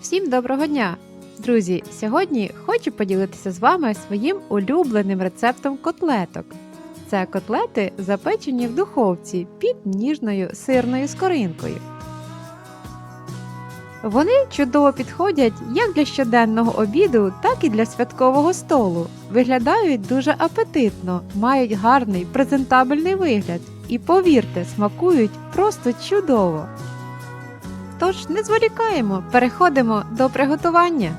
Всім доброго дня! Друзі, сьогодні хочу поділитися з вами своїм улюбленим рецептом котлеток. Це котлети, запечені в духовці під ніжною сирною скоринкою. Вони чудово підходять як для щоденного обіду, так і для святкового столу. Виглядають дуже апетитно, мають гарний презентабельний вигляд і, повірте, смакують просто чудово. Тож не зволікаємо, переходимо до приготування.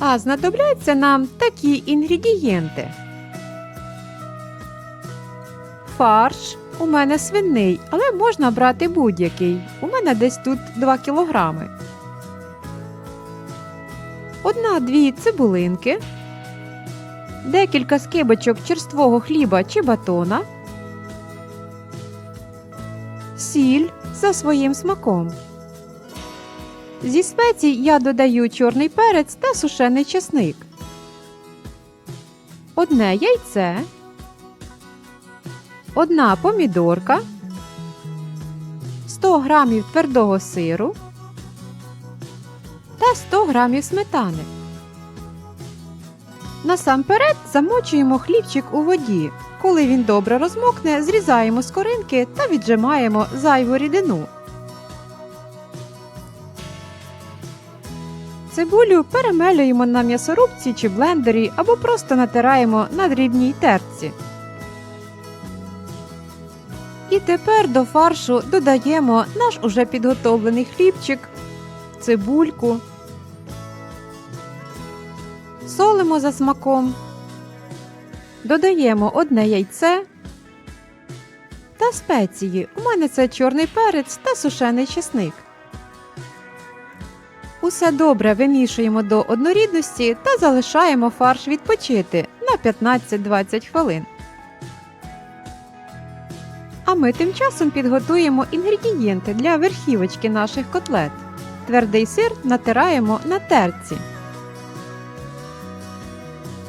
А знадобляться нам такі інгредієнти. Фарш у мене свиний, але можна брати будь-який. У мене десь тут 2 кілограми. Одна-дві цибулинки, декілька скибочок черствого хліба чи батона сіль за своїм смаком. Зі спецій я додаю чорний перець та сушений чесник. Одне яйце, одна помідорка, 100 грамів твердого сиру та 100 грамів сметани. Насамперед замочуємо хлібчик у воді. Коли він добре розмокне, зрізаємо скоринки та віджимаємо зайву рідину. Цибулю перемелюємо на м'ясорубці чи блендері або просто натираємо на дрібній терці. І тепер до фаршу додаємо наш уже підготовлений хлібчик, цибульку, солимо за смаком. Додаємо одне яйце та спеції. У мене це чорний перець та сушений чесник. Усе добре вимішуємо до однорідності та залишаємо фарш відпочити на 15-20 хвилин. А ми тим часом підготуємо інгредієнти для верхівочки наших котлет. Твердий сир натираємо на терці.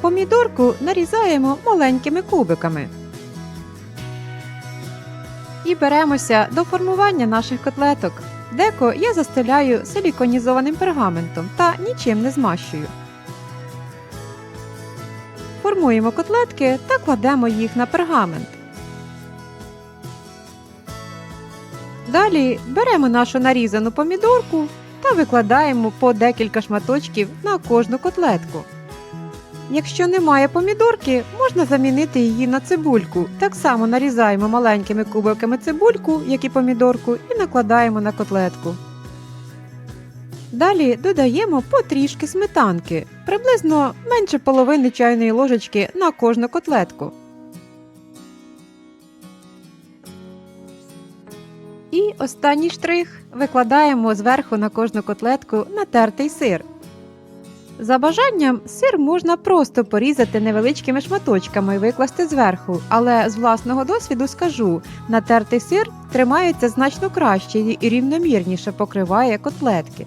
Помідорку нарізаємо маленькими кубиками. І беремося до формування наших котлеток. Деко я застеляю силіконізованим пергаментом та нічим не змащую. Формуємо котлетки та кладемо їх на пергамент. Далі беремо нашу нарізану помідорку та викладаємо по декілька шматочків на кожну котлетку. Якщо немає помідорки, можна замінити її на цибульку. Так само нарізаємо маленькими кубиками цибульку, як і помідорку, і накладаємо на котлетку. Далі додаємо потрішки сметанки, приблизно менше половини чайної ложечки на кожну котлетку. І останній штрих викладаємо зверху на кожну котлетку натертий сир. За бажанням, сир можна просто порізати невеличкими шматочками і викласти зверху, але з власного досвіду скажу, натертий сир тримається значно краще і рівномірніше покриває котлетки.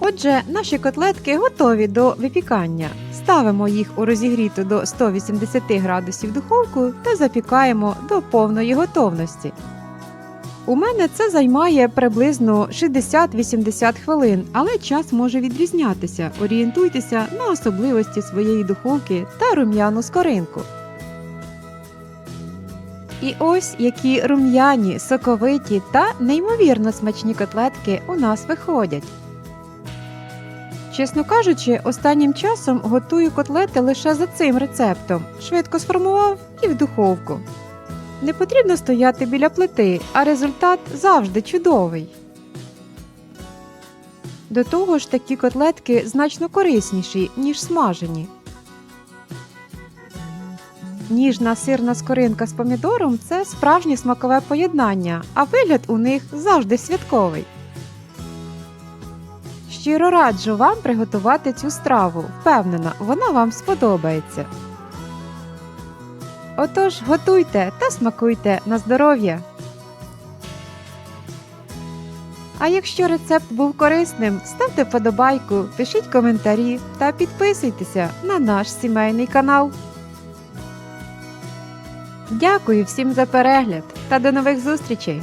Отже, наші котлетки готові до випікання. Ставимо їх у розігріту до 180 градусів духовку та запікаємо до повної готовності. У мене це займає приблизно 60-80 хвилин, але час може відрізнятися. Орієнтуйтеся на особливості своєї духовки та рум'яну скоринку. І ось які рум'яні, соковиті та неймовірно смачні котлетки у нас виходять. Чесно кажучи, останнім часом готую котлети лише за цим рецептом. Швидко сформував і в духовку. Не потрібно стояти біля плити, а результат завжди чудовий. До того ж, такі котлетки значно корисніші, ніж смажені. Ніжна сирна скоринка з помідором це справжнє смакове поєднання, а вигляд у них завжди святковий. Щиро раджу вам приготувати цю страву. Впевнена, вона вам сподобається. Отож, готуйте та смакуйте на здоров'я. А якщо рецепт був корисним, ставте вподобайку, пишіть коментарі та підписуйтеся на наш сімейний канал. Дякую всім за перегляд та до нових зустрічей!